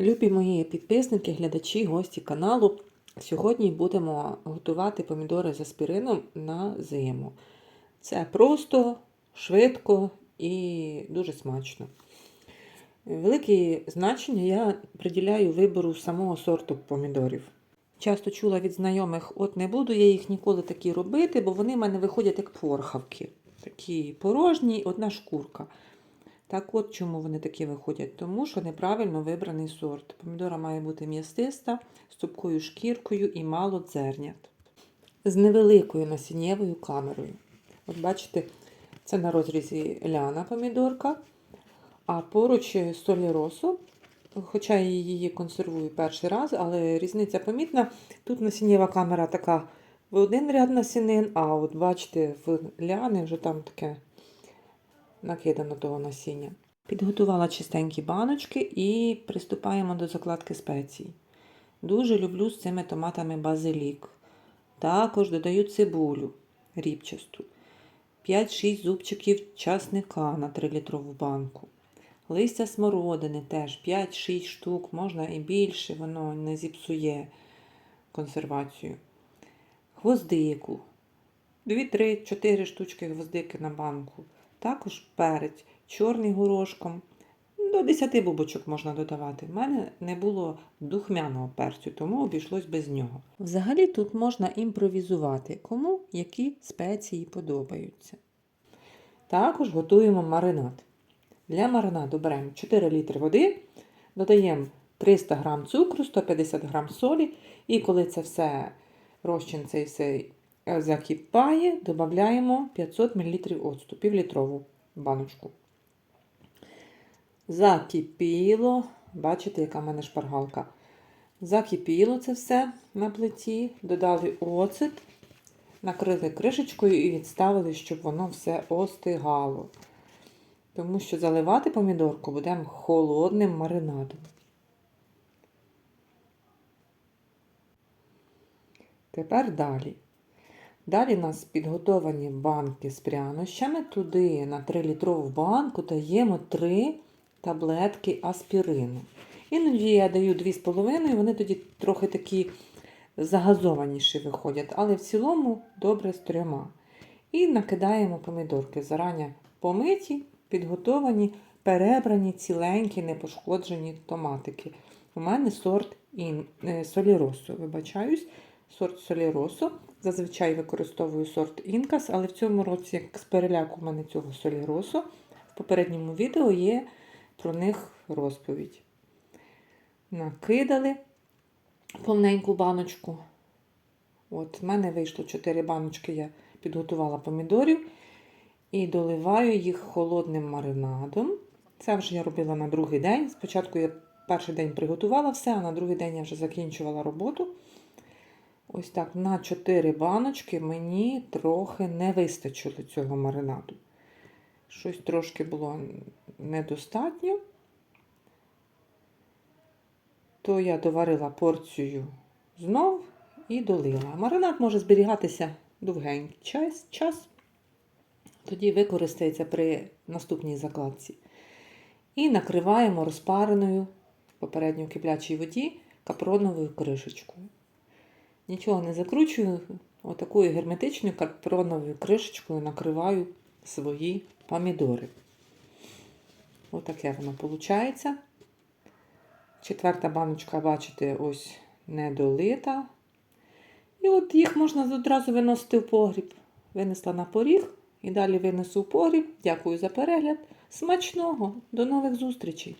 Любі мої підписники, глядачі, гості каналу. Сьогодні будемо готувати помідори з аспірином на зиму. Це просто, швидко і дуже смачно. Велике значення я приділяю вибору самого сорту помідорів. Часто чула від знайомих, от не буду я їх ніколи такі робити, бо вони в мене виходять як порхавки. Такі порожні, одна шкурка. Так от чому вони такі виходять? Тому що неправильно вибраний сорт. Помідора має бути м'ясиста, з цупкою шкіркою і мало дзернят. З невеликою насіннєвою камерою. От бачите, це на розрізі ляна помідорка, а поруч соліросо, хоча я її консервую перший раз, але різниця помітна. Тут насіннєва камера така в один ряд насінин, а от бачите, в ляни вже там таке накидано того насіння. Підготувала чистенькі баночки і приступаємо до закладки спецій. Дуже люблю з цими томатами базилік. Також додаю цибулю рібчасту. 5-6 зубчиків часника на 3-літрову банку. Листя смородини теж 5-6 штук, можна і більше, воно не зіпсує консервацію. Гвоздику. 2-3-4 штучки гвоздики на банку. Також перець чорний горошком. До 10 бубочок можна додавати. У мене не було духмяного перцю, тому обійшлось без нього. Взагалі тут можна імпровізувати, кому які спеції подобаються. Також готуємо маринад. Для маринаду беремо 4 літри води, додаємо 300 г цукру, 150 г солі, і коли це все розчин все закипає, додаємо 500 мл оцту, півлітрову баночку. Закипіло, бачите, яка в мене шпаргалка. Закипіло це все на плиті, додали оцет, накрили кришечкою і відставили, щоб воно все остигало. Тому що заливати помідорку будемо холодним маринадом. Тепер далі. Далі у нас підготовані банки з прянощами. Туди на 3-літрову банку даємо 3 таблетки аспірину. Іноді я даю 2,5, вони тоді трохи такі загазованіші виходять, але в цілому добре з трьома. І накидаємо помідорки. Зарані помиті, підготовані, перебрані, ціленькі, непошкоджені томатики. У мене сорт ін... соліросо, вибачаюсь, сорт соліросо. Зазвичай використовую сорт Інкас, але в цьому році, як з переляку у мене цього соліросу, в попередньому відео є про них розповідь. Накидали повненьку баночку. От, в мене вийшло 4 баночки, я підготувала помідорів і доливаю їх холодним маринадом. Це вже я робила на другий день. Спочатку я перший день приготувала все, а на другий день я вже закінчувала роботу. Ось так, на 4 баночки мені трохи не вистачило цього маринаду. Щось трошки було недостатньо. То я доварила порцію знов і долила. Маринад може зберігатися довгенький час, час. Тоді використається при наступній закладці. І накриваємо розпареною в попередньо киплячій воді капроновою кришечкою. Нічого не закручую, отакою герметичною капроновою кришечкою накриваю свої помідори. Отаке воно виходить. Четверта баночка, бачите, ось недолита. І от їх можна одразу виносити в погріб. Винесла на поріг і далі винесу в погріб. Дякую за перегляд. Смачного! До нових зустрічей!